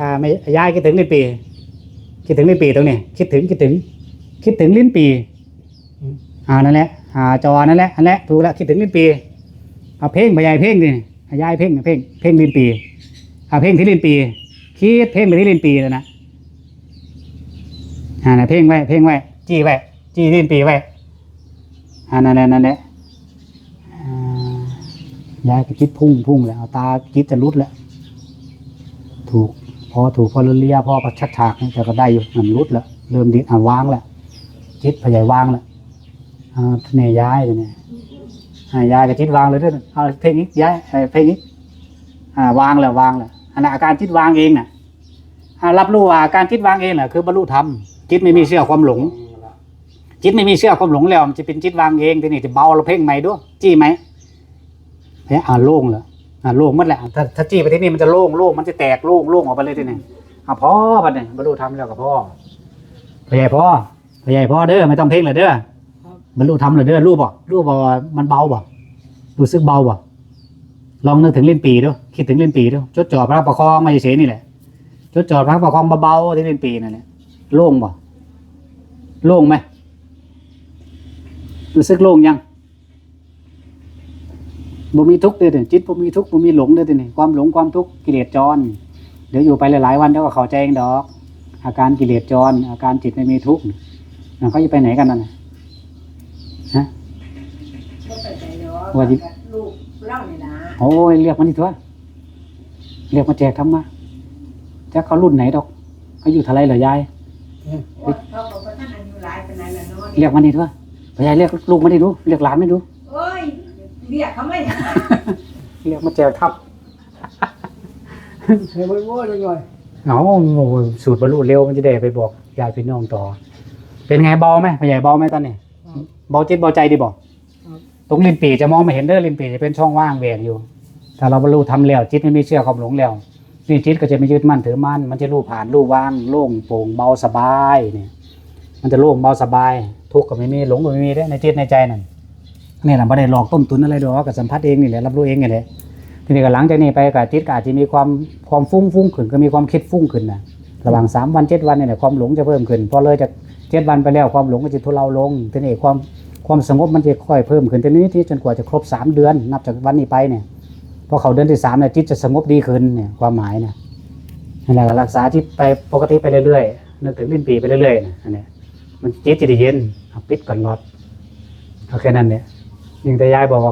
อ่าไม่ยายคิดถึงลิ้นปี คิดถึงลิ้นปีตรงนี้คิดถึงคิดถึง คิดถึงลิ้นปีอ่านั่นแหละอ่าจอนั่นแหละนั่นแหละถูกแล้วคิดถึงลิ้นปีเอาเพ่งไปยายเพ่งดิให้ายเพ่งเพ่งเพ่งลิ้นปีเอาเพ่งที่ลิ้นปี คิดเพ่งไปที่ลิ้นปีแล้วนะอ่านะเพ่งไว้เพ่งไว้จี้ไว้จี้ลิ้นปีไว้อ่านั่นแหละนั่นแหละอ่ายายก็คิดพุ่งพุ่งแล้วตาคิดจะรุดแล้วถูก พอถูกพอเลียพอประชัดฉากนี่แต่ก็ได้อยู่มันรุดแล้วเริ่มดิอ่าวางแล้วจิตพยายวางแล้วอ่าเนยย้ายเลยเนี่ยอ่ายกับจิตวางเลยด้วยเอาเพลงนี้ย้ายเพลงนี้วางแล้ววางแล้วอันนั้นอาการจิตวางเองน่ะรับรู้ว่าอาการจิตวางเองแหละคือบรรลุธรรมจิตไม่มีเชื่อความหลง จิตไม่มีเชื่อความหลงแล้วมันจะเป็นจิตวางเองทีนี้จะเบาเราเพ่งใหม่ด้วยจี้ไหมเนี่ยอ่าโล่งแล้ว อ่าโล่งหมดแหละถ้าถ้าจี้ไปที่นี่มันจะโล่งโล่งมันจะแตกโล่งโล่งออกไปเลยทีนี้อ่าพ่อบัดเนี่ยบรรลุธรรมแล้วกับพ่อพยายพ่อพยายพ่อเด้อไม่ต้องเพ่งเลยเด้อบรรลุธรรมเลยเด้อรู้บ่รู้บ่มันเบาบ่รู้สึกเบาบ่ลองนึกถึงลิ้นปีดูคิดถึงลิ้นปีดูจดจ่อพระประคองไมาเฉยนี่แหละจดจ่อพระประคองเบาๆที่ลิ้นปีนั่นแหละโล่งบ่โล่งไหมรู้สึกโล่งยัง บ่มีทุกข์เลยเด้อจิตบ่มีทุกข์บ่มีหลงเลยเด้อนี่ความหลงความทุกข์กิเลสจรเดี๋ยวอยู่ไปหลายๆวันเดี๋ยวก็เข้าใจเองดอก อาการกิเลสจร อาการจิตไม่มีทุกข์น่ะเขาจะไปไหนกันนั่นน่ะฮะก็ไปไหนเนาะว่าจิลูกเล่าเนี่ยนะโอ้ยเรียกมันนี่ตัวเรียกมาแจกทำมาจะเขารุ่นไหนดอกเขาอยู่เท่าไรเหรอยายว่าเขาบอกว่าท่านอายุหลายเป็นไรละเนาะเรียกมันนี่ตัวพยายเรียกลูกมันนี่ดูเรียกหลานไม่ดูโอ้ย เรียกเขาไม่ได้เรียกมาแจกทับเฮ้ยมันโว้ยหน่อยเอาสูตรบรรลุเร็วมันจะได้ไปบอกญาติพี่น้องต่อ เป็นไงเบาไหมพ่อใหญ่เบาไหมตอนนี้เบาจิตเบาใจดีบอกตรงริมปีจะมองไม่เห็นเด้อริมปีจะเป็นช่องว่างแหวกอยู่ ถ้าเราบรรลุทำแล้วจิตไม่มีเชื่อความหลงแล้วนี่จิตก็จะไม่ยึดมั่นถือมั่นมันจะรู้ผ่านรู้ว่างโล่งโปร่งเบาสบายเนี่ยมันจะโล่งเบาสบาย ทุกข์ก็ไม่มีหลงก็ไม่มีเด้อในจิตในใจนั่น นี่แหละไม่ได้หลอกต้มตุนอะไรดอกกับสัมผัสเองนี่แหละรับรู้เองนี่แหละทีนี้ก็หลังจากนี้ไปกับจิตก็อาจจะมีความความฟุ้งฟุ้งขึ้นก็มีความคิดฟุ้งขึ้นนะระหว่างสามวันเจ็ดวันนี่แหละความหลงจะเพิ่มขึ้นพอเลยจากเจ็ดวันไปแล้วความหลงก็จะทุเลาลงทีนี้ความความสงบมันจะค่อยเพิ่มขึ้นทีนี้ที่จนกว่าจะครบสามเดือน นับจากวันนี้ไปเนี่ยพอเขาเดือนที่สามเนี่ยจิตจะสงบดีขึ้นเนี่ยความหมายนะนั่นแหละรักษาจิตไปปกติไปเรื่อยๆนึกถึงลิ้นปีไปเรื่อยๆนะอันนี้มันจิตจะได้เย็นปิดก่อนรอดเอาแค่นั้นเนี่ย ยิ่งแต่ยายบอกว่า